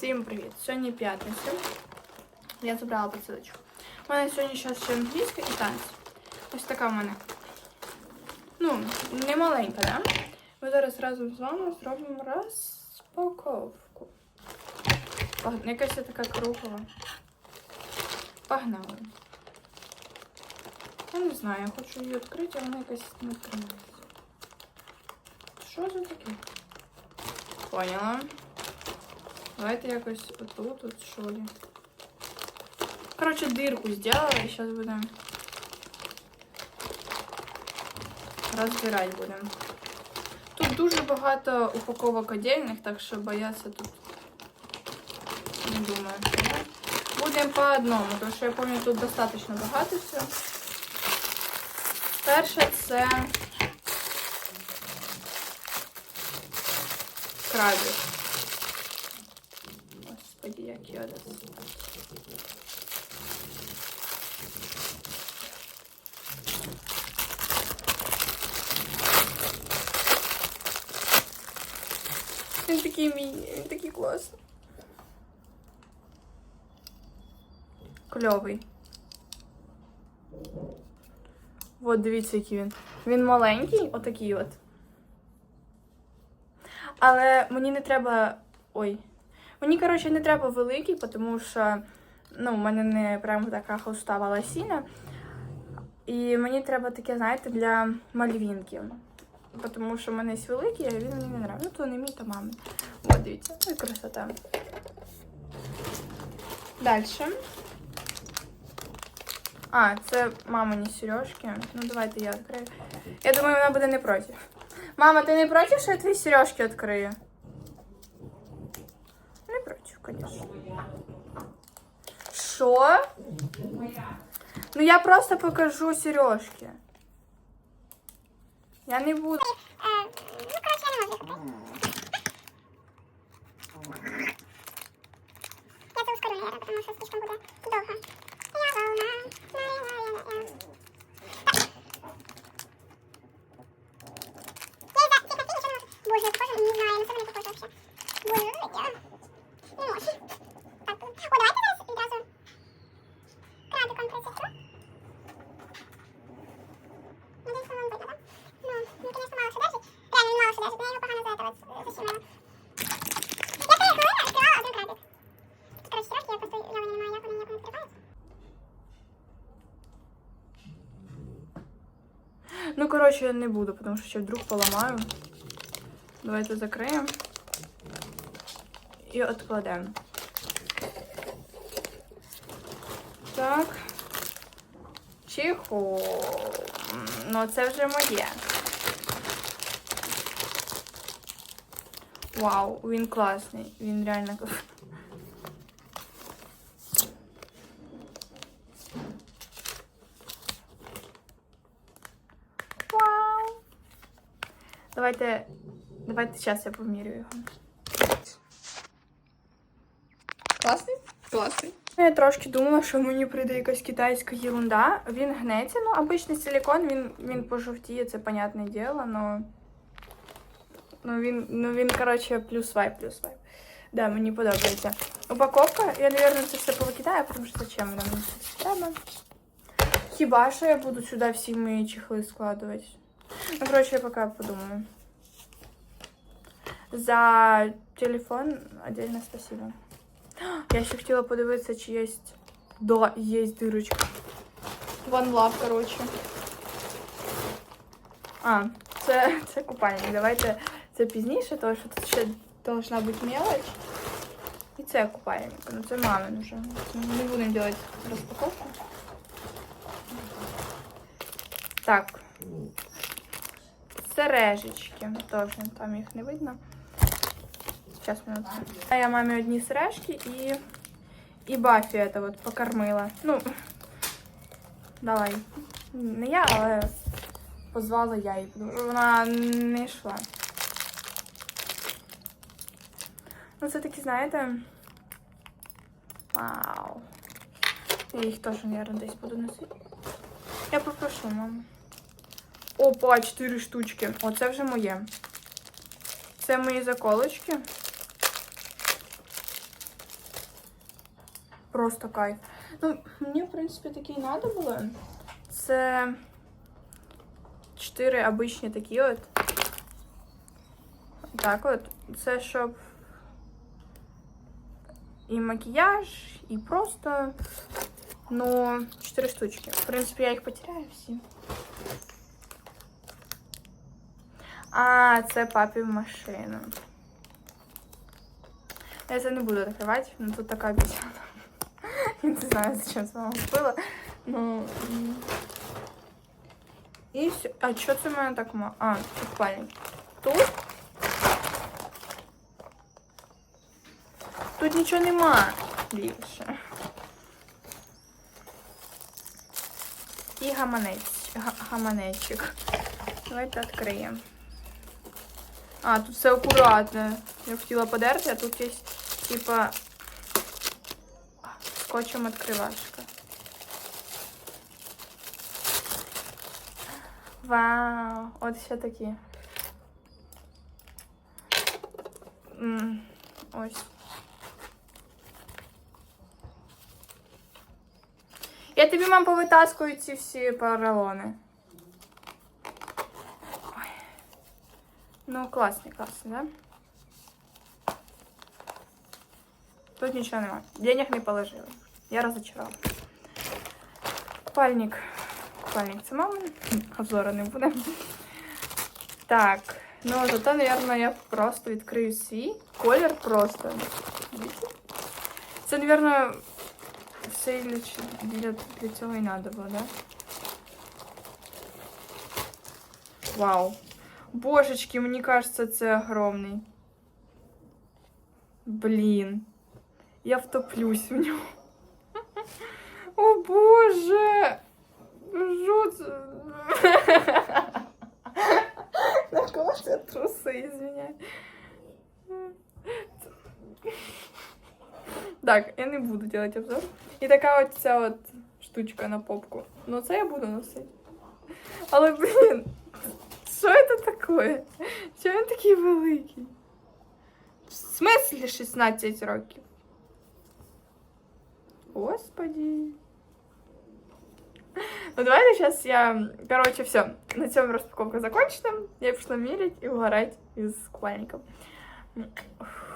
Всім привіт! Сьогодні п'ятниця. Я забрала посилочку. У мене сьогодні ще англійська і танці. Ось така в мене. Ну, не маленька, да? Ми зараз разом з вами зробимо розпаковку. Якась така кругла. Погнали. Я не знаю, я хочу її відкрити, а вона якась не відкривається. Що за таке? Поняла. Давайте якось отут, от що ли. Короче, дырку сделала и сейчас будем розбирати будемо. Тут дуже багато упаковок отдельних, так що бояться тут не думаю. Будемо по одному, тому що я пам'ятаю, тут достатньо багато всього. Перше це крабик. Господи, як його достати. Він такий мій, він такий класний. Кльовий. От дивіться, який він. Він маленький, отакий от. Але мені не треба. Ой. Мені, коротше, не треба великий, тому що ну, в мене не прямо така холстава ласіна. І мені треба таке, знаєте, для мальвінки. Тому що в мене є великий, а він мені не нравиться. Ну, то не мій, то мамин. От, дивіться, ну і красота. Далі. А, це мамині сережки. Ну, давайте я відкрию. Я думаю, вона буде не проти. Мама, ти не проти, що я твої сережки відкрию? Не проти, звісно. Що? Ну я просто покажу сережки. Я не буду. Е, ну, коротше, я не можу їх купити. Я це ускорю, Лера, тому що слишком буде довго. Я волна, ла-ла-ла-ла-ла. Я из-за цих носей нічого не можу. Боже, я похожа, не знаю, я на себе не похожа вообще. Боже, я не можу. Так, о, давайте зараз відразу крабиком присісну. Надеюсь, он вам выйдет, да? Ну, ну, конечно, мало что держит. Реально, он мало что держит, но я его погано за это вот защемила. Я приехала, открывала один крабик. Короче, сережки, я просто, я не понимаю, як вони ніяк не відкриваються. Ну, коротше, я не буду, тому що ще вдруг поламаю. Давайте закриємо. І відкладемо. Так. Чихо. Ну, це вже моє. Вау, він класний. Він реально класний. Вау! Давайте. Давайте зараз я помірю його. Класний? Класний. Я трошки думала, що мені прийде якась китайська єрунда. Він гнеться, ну, обичний силікон, він, він пожовтіє, це понятне діло, но. Ну він, ну він, коротше, плюс вайп, плюс вайп. Да, мені подобається. Упаковка, я, мабуть, це все повикидаю, тому що зачем воно мені це треба. Хіба що я буду сюди всі мої чехли складувати? Ну, коротше, я поки подумаю. За телефон отдельно спасибо. Я ще хотіла подивитися, чи є. Да, є дирочка. One Love, коротше. А, це, це купальник. Давайте це пізніше, тому що тут ще должна бути мелоч. І це купальник. Ну це мамин вже. Не будемо робити розпаковку. Так. Сережечки. Теж там їх не видно. Сейчас минутку. А я мамі одні сережки і. І Баффі это вот покормила. Ну, давай. Не я, але позвала я її, тому що вона не йшла. Ну, це такі, знаєте. Вау. Я їх теж, мабуть, десь буду носити. Я попрошу маму. Опа, 4 штучки. Оце вже моє. Це мої заколочки. Просто кайф. Ну, мені, в принципі, такі і надо було. Це чотири обичні такі от. Так от. Це щоб і макіяж, і просто. Ну, чотири штучки. В принципі, я їх потеряю всі. А, це папі в машину. Я це не буду відкривати, ну тут така обіцяна. Не знаю, зачем це вам купила. Ну. І все. А що це в мене так мало? А, тут спальник. Тут. Тут нічого нема більше. І гаманець. га- Гаманечик. Давайте відкриємо. А, тут все акуратно. Я хотіла подерти, а тут є, типа, скотчем відкривашка. Вау! От ще такі. М, Ось. Я тобі, мам, повитаскую ці всі поролони. Ой. Ну, класний, класний, да? Тут нічого немає. Денег не положили. Я розочарована. Купальник. Купальник це мамин. Обзору не буде. Так. Ну, зато, наверное, я просто відкрию свій. Колір просто. Бачите? Це, наверное, все для, ч- для, для цього і надо було, да? Вау. Божечки, мені кажется, це огромний. Блін. Я втоплюсь в нього. О боже! Що це? На кого це труси, извиняй. Так, я не буду делать обзор. І така от ця от штучка на попку. Ну це я буду носити. Але, блін, що це таке? Чого він такий великий? В смислі 16 років? Господи. Ну давайте сейчас я... Короче, все. На цьому распаковка закончена. Я пішла мерить і угорать із купальником. Ух.